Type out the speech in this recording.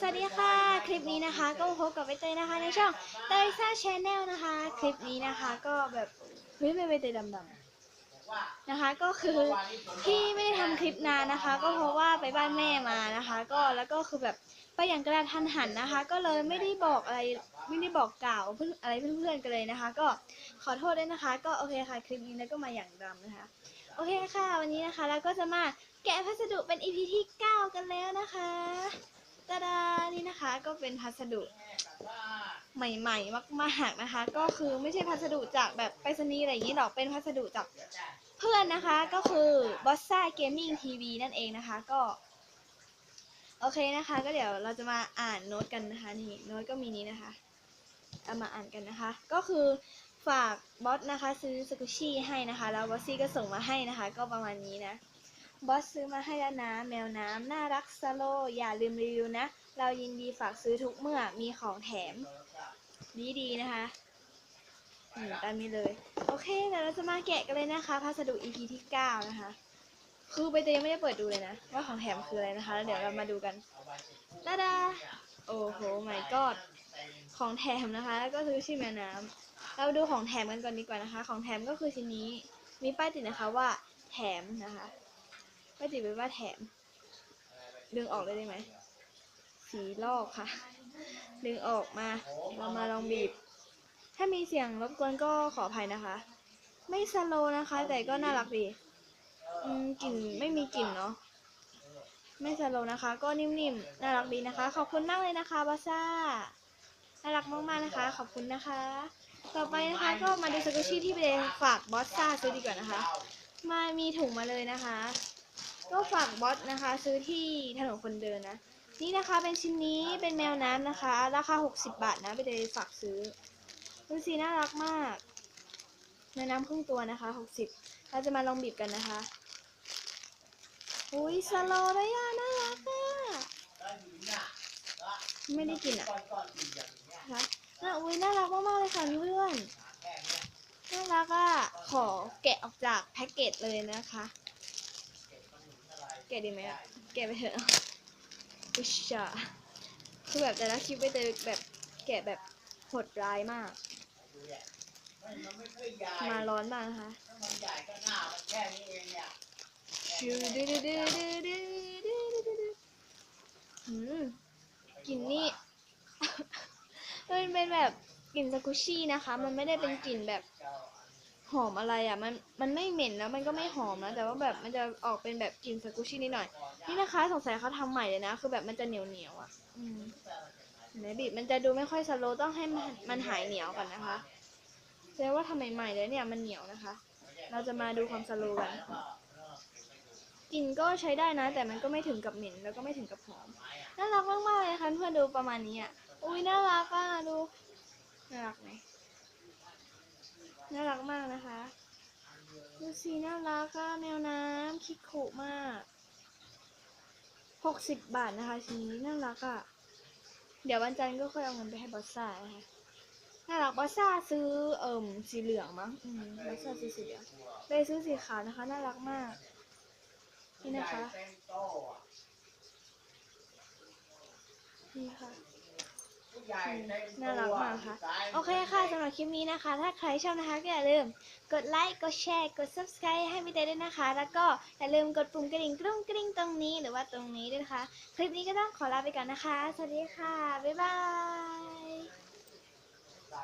สวัสดีค่ะ คลิปนี้นะคะ ก็มาพบกับใบเตยนะคะ ในช่องเตยซ่าชแนลนะคะ คลิปนี้นะคะก็แบบเฮ้ยไม่ใบเตยดำๆนะคะ ก็คือที่ไม่ได้ทำคลิปนานนะคะ ก็เพราะว่าไปบ้านแม่มานะคะ ก็แล้วก็คือแบบไปอย่างกระทันหันนะคะ ก็เลยไม่ได้บอกอะไรไม่ได้บอกกล่าวเพื่อนอะไรเพื่อนๆกันเลยนะคะ ก็ขอโทษด้วยนะคะ ก็โอเคค่ะคลิปนี้แล้วก็มาอย่างดำนะคะ โอเคค่ะ วันนี้นะคะเราก็จะมาแกะพัสดุเป็น EP ที่ 9 กันแล้วนะคะ ตาดานี่นะคะก็เป็นพัสดุใหม่ๆมากๆนะคะ ก็คือไม่ใช่พัสดุจากแบบไปรษณีย์อะไรอย่างนี้หรอกเป็นพัสดุจากเพื่อนนะคะ ก็คือ Bossa Gaming TV นั่นเองนะคะก็ โอเคนะคะ ก็เดี๋ยวเราจะมาอ่านโน้ตกันนะคะนี่โน้ตก็มีนี้นะคะเอามาอ่านกันนะคะ ก็คือฝากบอสนะคะ ซื้อสกุชี่ให้นะคะ แล้วบอสซี่ก็ส่งมาให้นะคะ ก็ประมาณนี้นะ บอสซื้อมาให้แล้วนะ แมวน้ำ น่ารักสโล อย่าลืมรีวิวนะ เรายินดีฝากซื้อทุกเมื่อมีของแถม ดีดีนะคะอืมตามนี้เลย โอเคเดี๋ยวเราจะมาแกะกันเลยนะคะ พัสดุ EP ที่ 9 นะคะ คือใบเตยยังไม่ได้เปิดดูเลยนะ ว่าของแถมคืออะไรนะคะ แล้วเดี๋ยวเรามาดูกันตาดา โอ้โห my god ของแถมนะคะ แล้วก็ซื้อชื่อแมวน้ำ เราดูของแถมกันก่อนดีกว่านะคะ ของแถมก็คือชิ้นนี้ มีป้ายติดนะคะว่าแถมนะคะ ป้ายติดไว้ว่าแถม ดึงออกเลยได้ไหม สีลอกค่ะ ดึงออกมา เรามาลองบีบ ถ้ามีเสียงรบกวนก็ขออภัยนะคะ ไม่สโลนะคะ แต่ก็น่ารักดีกลิ่นไม่มีกลิ่นเนาะ ไม่สโลนะคะ ก็นิ่มๆ น่ารักดีนะคะ ขอบคุณมากเลยนะคะบาซ่า น่ารักมากๆนะคะ ขอบคุณนะคะ ต่อไปนะคะก็มาดูสกุชชี่ที่ไปฝากบอสซ่าซื้อดีกว่านะคะ มามีถุงมาเลยนะคะ ก็ฝากบอสนะคะ ซื้อที่ถนนคนเดินนะ นี่นะคะเป็นชิ้นนี้เป็นแมวน้ำนะคะ ราคา 60 บาทนะไปเลยฝากซื้อดูสิน่ารักมากแมวน้ำครึ่งตัวนะคะ 60 เราจะมาลองบีบกันนะคะอุ้ยสโลว์เลยอะน่ารักอะไม่ได้กินอะนะน่าอุ้ยน่ารักมากๆเลยค่ะเพื่อนน่ารักอะขอแกะออกจากแพ็กเกจเลยนะคะ แกะดีไหมอะแกะไปเถอะอุชชาคือแบบแต่ละคลิปไปเจอแบบแกะแบบโหดร้ายมาก มาร้อนมากนะคะชูดูดูดูดูดูดูดูดูดูหืมกลิ่นนี่ มันเป็นแบบกลิ่นสกุชชี่นะคะ มันไม่ได้เป็นกลิ่นแบบ หอมอะไรอะมันมันไม่เหม็นแล้วมันก็ไม่หอมนะแต่ว่าแบบมันจะออกเป็นแบบกลิ่นสกุชชี่นิดหน่อย นี่นะคะสงสัยเขาทำใหม่เลยนะ คือแบบมันจะเหนียวเหนียวอะอืมเห็นไหมบีบมันจะดูไม่ค่อยสโลว์ต้องให้มันมันหายเหนียวก่อนนะคะแสดงว่าทำใหม่ๆเลยเนี่ยมันเหนียวนะคะ เราจะมาดูความสโลว์กันกลิ่นก็ใช้ได้นะ แต่มันก็ไม่ถึงกับเหม็นแล้วก็ไม่ถึงกับหอมน่ารักมากๆเลยนะคะเพื่อนดูประมาณนี้อะอุ้ยน่ารักอะดูน่ารักไหม น่ารักมากนะคะดูสิน่ารักค่ะแมวน้ำคิดขุมากหกสิบบาทนะคะชิ้นนี้น่ารักอะเดี๋ยววันจันทร์ก็ค่อยเอาเงินไปให้บอสซ่านะคะน่ารักบอสซ่าซื้อเอิ่มสีเหลืองมั้งอืมบอสซ่าซื้อสีเหลืองเลยซื้อสีขาวนะคะ น่ารักมาก นี่นะคะ นี่ค่ะ น่ารักมากค่ะ โอเคค่ะสำหรับคลิปนี้นะคะ ถ้าใครชอบนะคะก็อย่าลืม กดไลค์กดแชร์กด subscribe ให้พี่เต้ด้วยนะคะ แล้วก็อย่าลืมกดปุ่มกระดิ่งกรุ้งกริ้งตรงนี้หรือว่าตรงนี้ด้วยนะคะ คลิปนี้ก็ต้องขอลาไปก่อนนะคะ สวัสดีค่ะ บ๊ายบาย